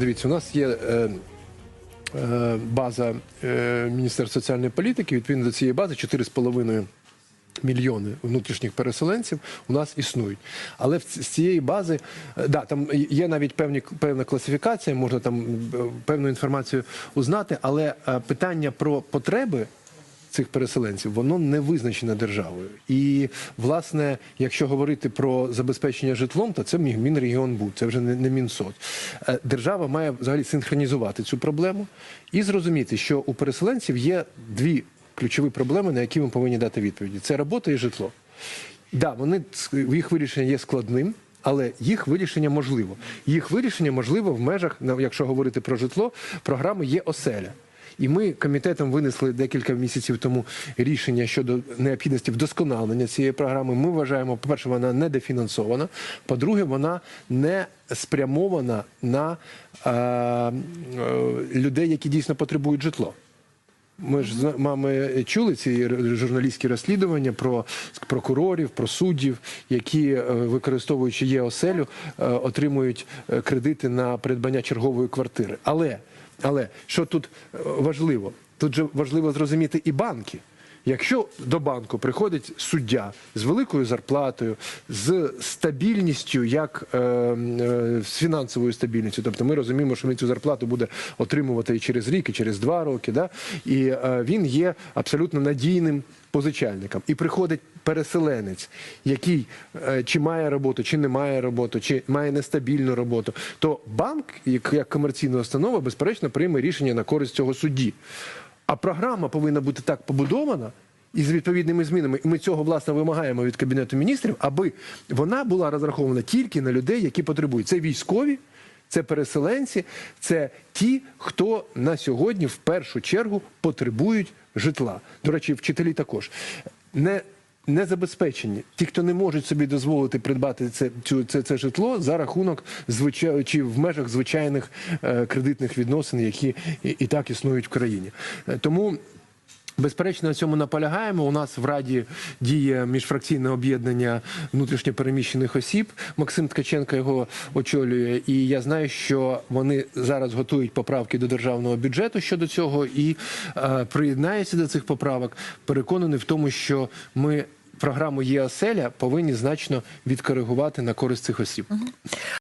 Дивіться, у нас є е, е, база е, Міністерства соціальної політики. Відповідно до цієї бази 4,5 мільйони внутрішніх переселенців у нас існують. Але в з цієї бази, е, да, там є навіть певні певна класифікація, можна там е, певну інформацію узнати, але е, питання про потреби. Цих переселенців воно не визначене державою, і власне, якщо говорити про забезпечення житлом, то це Мі- Мінрегіонбуд, це вже не, Мінсоц. Е, Держава має взагалі синхронізувати цю проблему і зрозуміти, що у переселенців є дві ключові проблеми, на які ми повинні дати відповіді: це робота і житло. Да, вони їх вирішення є складним. Але їх вирішення можливо. Їх вирішення можливо в межах, якщо говорити про житло, програми є оселя. І ми комітетом винесли декілька місяців тому рішення щодо необхідності вдосконалення цієї програми. Ми вважаємо, по-перше, вона недофінансована. По-друге, вона не спрямована на е, е, людей, які дійсно потребують житло. Ми ж мами чули ці журналістські розслідування про прокурорів, про суддів, які е, використовуючи є оселю, е, отримують е, кредити на придбання чергової квартири. Але, але що тут е, важливо? Тут же важливо зрозуміти і банки. Якщо до банку приходить суддя з великою зарплатою, з стабільністю, як е, е, з фінансовою стабільністю, тобто ми розуміємо, що він цю зарплату буде отримувати і через рік, і через два роки, да? і е, він є абсолютно надійним позичальником. І приходить переселенець, який е, чи має роботу, чи не має роботу, чи має нестабільну роботу, то банк, як, як комерційна установа, безперечно, прийме рішення на користь цього судді. А програма повинна бути так побудована і з відповідними змінами. І ми цього власне вимагаємо від кабінету міністрів, аби вона була розрахована тільки на людей, які потребують. Це військові, це переселенці, це ті, хто на сьогодні в першу чергу потребують житла. До речі, вчителі також. Не не забезпечені. Ті, хто не можуть собі дозволити придбати це, цю, це, це житло за рахунок звичай, чи в межах звичайних е, кредитних відносин, які і, і так існують в країні. Е, Тому. Безперечно, на цьому наполягаємо. У нас в Раді діє міжфракційне об'єднання внутрішньопереміщених осіб. Максим Ткаченко його очолює. І я знаю, що вони зараз готують поправки до державного бюджету щодо цього і е, приєднаються до цих поправок. Переконаний в тому, що ми програму «Є оселя» повинні значно відкоригувати на користь цих осіб.